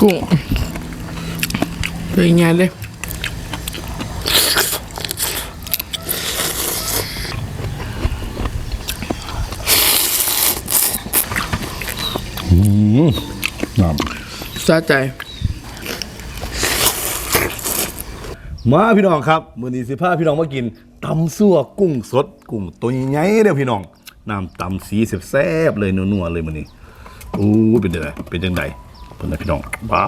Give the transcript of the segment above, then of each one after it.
กุ้งเป็นไงเลยน้สะใจำมาพี่น้องครับมื้อนี้สิพาพี่น้องมากินตำซั่วกุ้งสด กุ้งตัวใหญ่ๆเด้อพี่น้องน้ำตำสีแซ่บๆเลยนัวๆเลยมื้อนี้โอ้เป็นจังไดเป็นจังได เพิ่นน่ะพี่น้องบ้า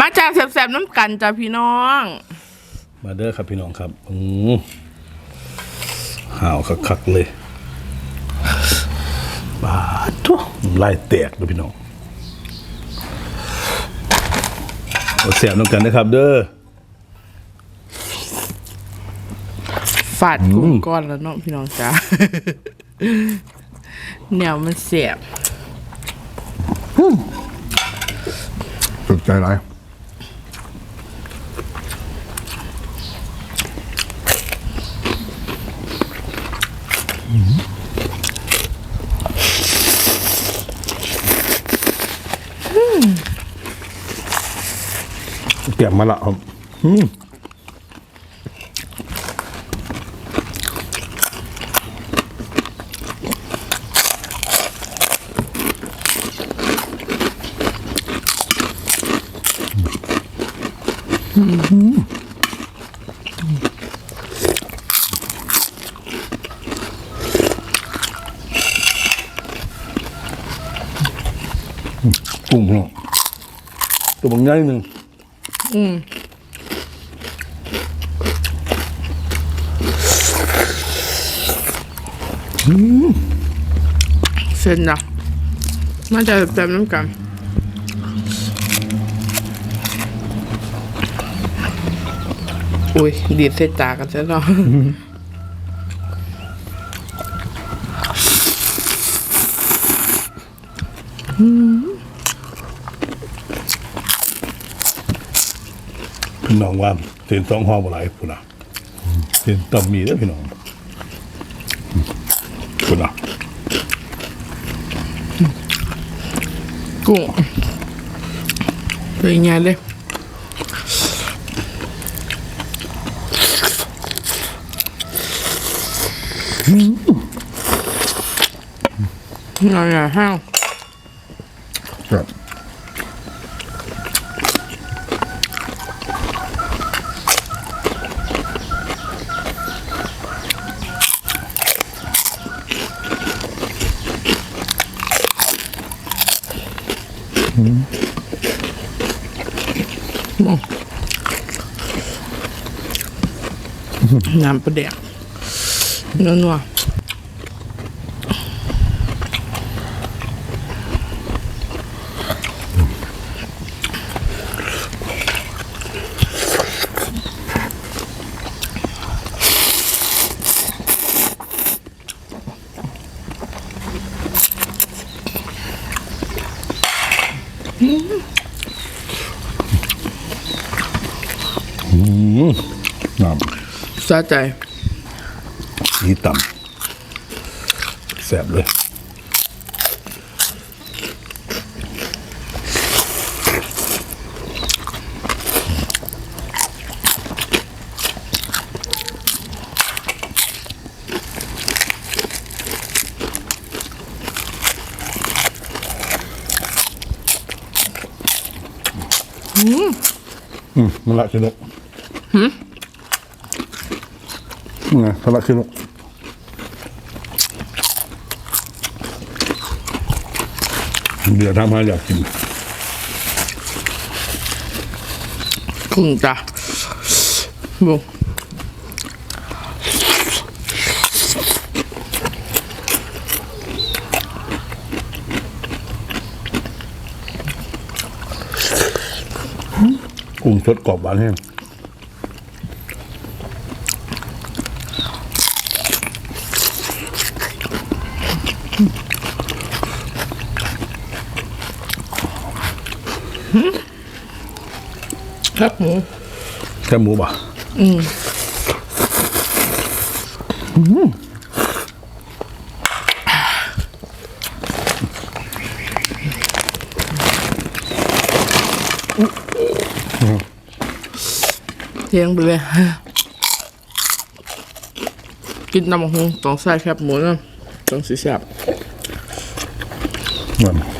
มาจากแสบๆน้ำกันจ้ะพี่น้อง มาเด้อครับพี่น้องครับอืมห่าวคักๆเลยบาดทั่วไล่แตกเลยพี่น้องเอาแสบน้ำกันนะครับ เด้อฝาดกุ้งก้อนแล้วเนาะพี่น้องจ้าแนวมันเสียบ สุดใจไรายเตรียมมาละครับ กุ้งพี่น้องตัวบางใหญ่หนึ่งเส้นนะมาจากแสบๆน้ำกันอุ้ยดีดเส้นตากันซะเนาะ น้องว่าเส้นสองห้องบ่หลายพุ่นน่ะเส้นต่ำมีเด้อพี่น้องพุ่นน่ะกุ้งเป็นไงเลยเราอย่าห้าวครับ น้ำปลาแดกนัวๆ อืมน้ำสะใจำสีต่ำแสบเลย อืมมันละชิลุกหืมไงมันละชิลุกเดี๋ยวทำให้อยากกินกุ้งจ้ะบุก กุ้งสดกรอบหวานแห้งครับหมูแค่หมูป่ะ เทียงไปเลยกินน้ำมันหงต้องใส่แคบหมูนะต้องสีแสบเหมือน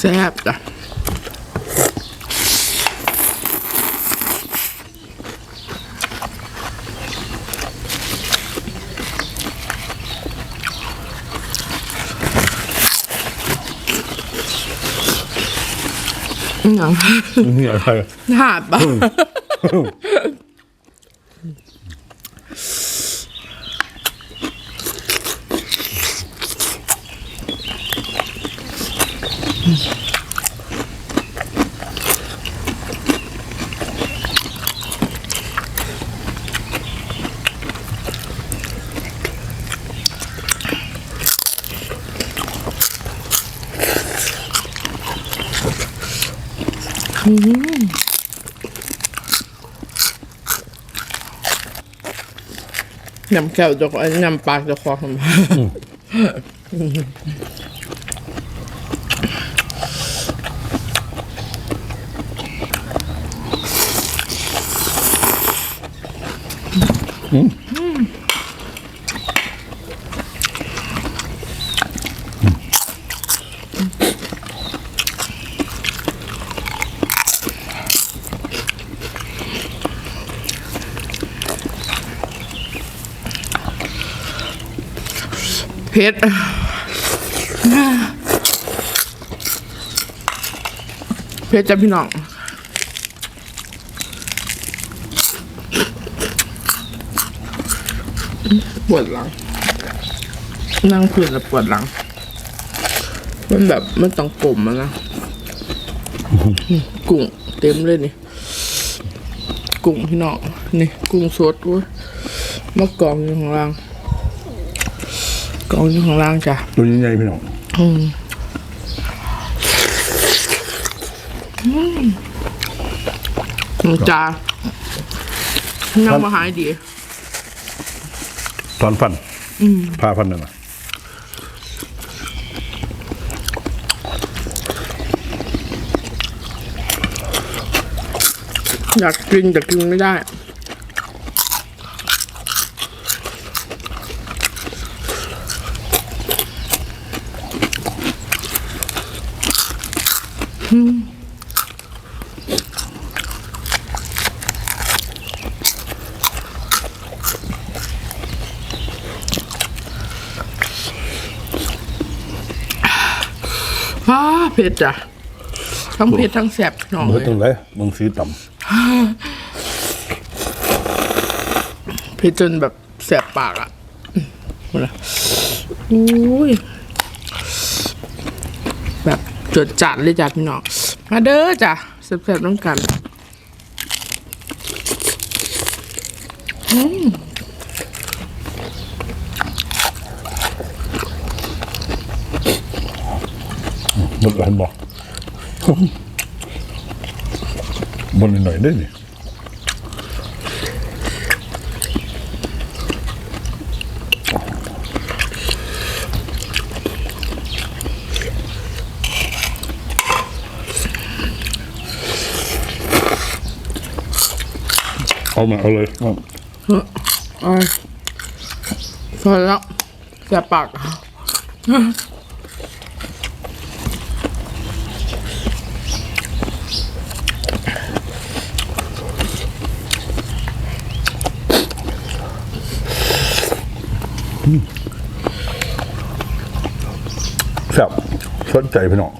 แซ่บๆจ้ะอหย่างนี่อะไรหาดปะ ยำแก้วเจะของยำปากเจะของทำไม เผ็ดเผ็ดจ้ะพี่น้องปวดหลัง นั่งพื้นแล้วปวดหลัง มันแบบมันต้องกลมอะนะกุ้งเต็มเลยนี่ กุ้งพี่น้องนี่ กุ้งสดเว้ยมะกองอยู่ข้างล่าง กองอยู่ข้างล่างจ้ะตัวใหญ่ๆพี่น้องหนูจ้านั่งมาหายดีตอนฟันพาฟันนั่นน่ะอยากกินแต่กินไม่ได้ อ้าเผ็ดจ้ะทั้งเผ็ดทั้งแสบหน่อเบิดยตรงไหนมึงสีต่เผ็ดจนแบบแสบปากอะหมดละอุ้ยแบบ จดจัดเลยจ้ะพี่น้อง มาเด้อจ้ะแสบๆต้องกันำหมดแล้วบอกบนหน่อยได้นี่ เอามาเอาเลยเอาอายสวยแล้วแสบปากแซ่บสนใจไปหน่อย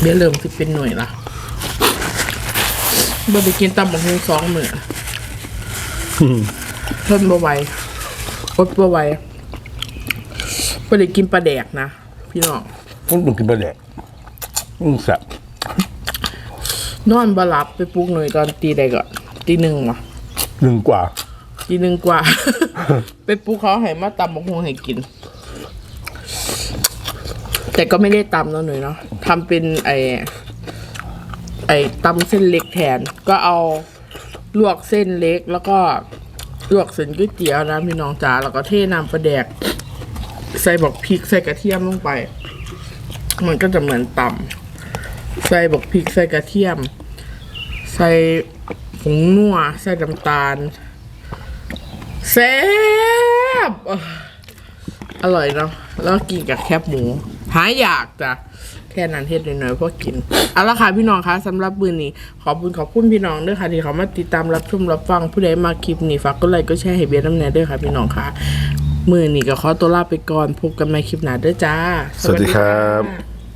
เบี้ยเริ่มที่เป็นหน่วยละบ่ได้กินตำบักหุ่งสองมื้อทนบ่ไหวอดบ่ไหวบ่ได้กินปลาแดกนะพี่น้องมันต้องกินปลาแดกมันแซ่บนอนบ่หลับไปปลุกหน่วยตอนตีใดก่อนตีหนึ่งวะหนึ่งกว่าตีหนึ่งกว่า ไปปลุกเขาให้มาตำบักหุ่งให้กิน แต่ก็ไม่ได้ตำแล้วหน่อยเนาะ ทำเป็นไอไอตำเส้นเล็กแทน ก็เอาลวกเส้นเล็กแล้วก็ลวกเส้นก๋วยเตี๋ยวนะพี่น้องจ๋าแล้วก็เทน้ำปลาแดก ใส่บอกพริกใส่กระเทียมลงไป มันก็จะเหมือนตำใส่บอกพริกใส่กระเทียม ใส่ผงนัวใส่น้ำตาลแซ่บอร่อยเนาะแล้วกินกับแคบหมู หายอยากจ้ะแค่นั้นเฮ็ดน้อยๆเพราะกินเอาละค่ะพี่น้องคะสำหรับมือนี้ขอบคุณขอบคุณพี่น้องด้วยค่ะที่เขามาติดตามรับชมรับฟังผู้ใดมาคลิปนี้ฝากกดไลค์ก็แชร์ให้เบียร์น้ำแน่ด้วยค่ะพี่น้องค่ะมือนี้ก็ขอตัวลาไปก่อนพบกันใหม่คลิปหน้าเด้อจ้า สวัสดีครับ